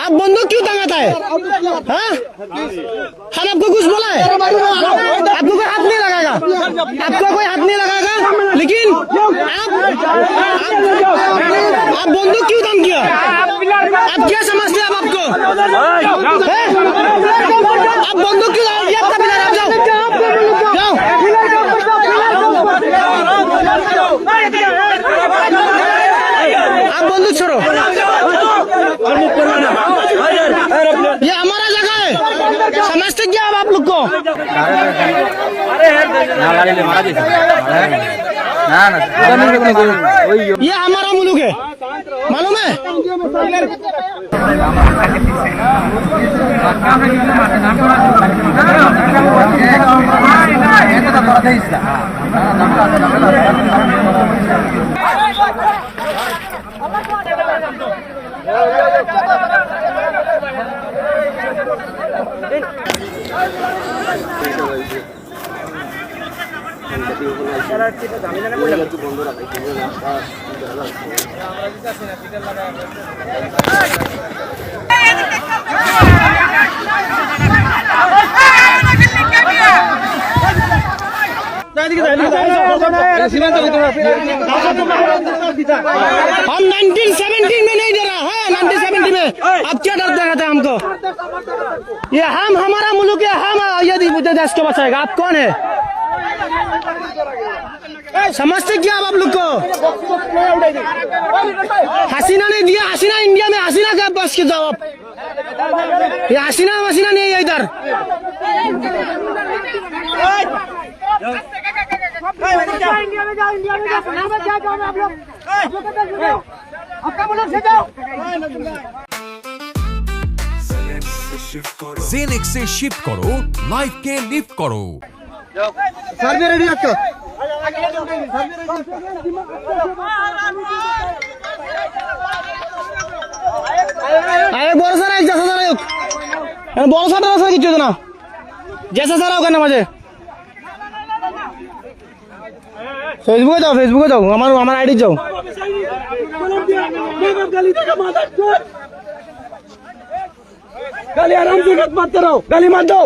आप बंदूक क्यों तंगाता है हाँ? हम आपको कुछ बोला है आपको कोई हाथ नहीं लगाएगा आपको कोई हाथ नहीं लगाएगा लेकिन आप आप, आप बंदूक क्यों दम किया आप क्या समझते हैं आप आपको हैं? आप बंदूक क्यों दम किया आपका पिलर आप जाओ जाओ आप बंदूक छोड़ो आप आप लोग को ये हमारा मुल्क है मालूम है हम 1970 में नहीं दे रहा है 1970 में। अब क्या डर दिखाते हैं हमको ये हम, हमारा मुल्क है हम यदि देश को बचाएगा। आप कौन है? समझते क्या आप लोग को? हसीना ने दिया हसीना इंडिया में हसीना का बस के जवाब। ये हसीना वसीना नहीं है इधर। से शिफ्ट करो लाइफ के लिफ्ट करो। सर्वे रेडी रखो আরে বড় সারা এক জাসা সারা বড় সারা সারা কিছু না। জেসা সারা ওখানে মাঝে। ফেসবুকে যাও ফেসবুকে যাও। আমার আমার আইডি যাও। গালি আরাম মারতে রো গালি মার দাও।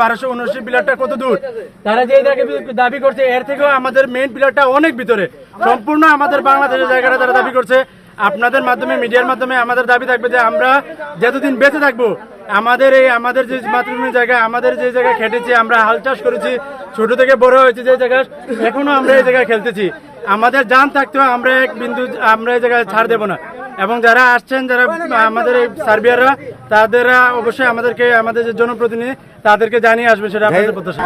বারোশো কত দূর? তারা দাবি করছে, এর থেকেও আমাদের অনেক ভিতরে। সম্পূর্ণ আমাদের বাংলাদেশের জায়গাটা তারা দাবি করছে। আপনাদের মাধ্যমে মিডিয়ার মাধ্যমে আমাদের দাবি থাকবে যে আমরা যতদিন বেঁচে থাকব আমাদের এই, আমাদের যে মাতৃভূমির জায়গায় আমাদের যে জায়গায় খেটেছি, আমরা হাল চাষ করেছি, ছোট থেকে বড় হয়েছে যে জায়গায় এখনও আমরা এই জায়গায় খেলতেছি। আমাদের যান থাকতেও আমরা এক বিন্দু, আমরা এই জায়গায় ছাড় দেবো না। এবং যারা আসছেন, যারা আমাদের এই সার্বিয়াররা তাদেরা অবশ্যই আমাদেরকে আমাদের যে জনপ্রতিনিধি তাদেরকে জানিয়ে আসবে সেটা আমাদের প্রত্যাশা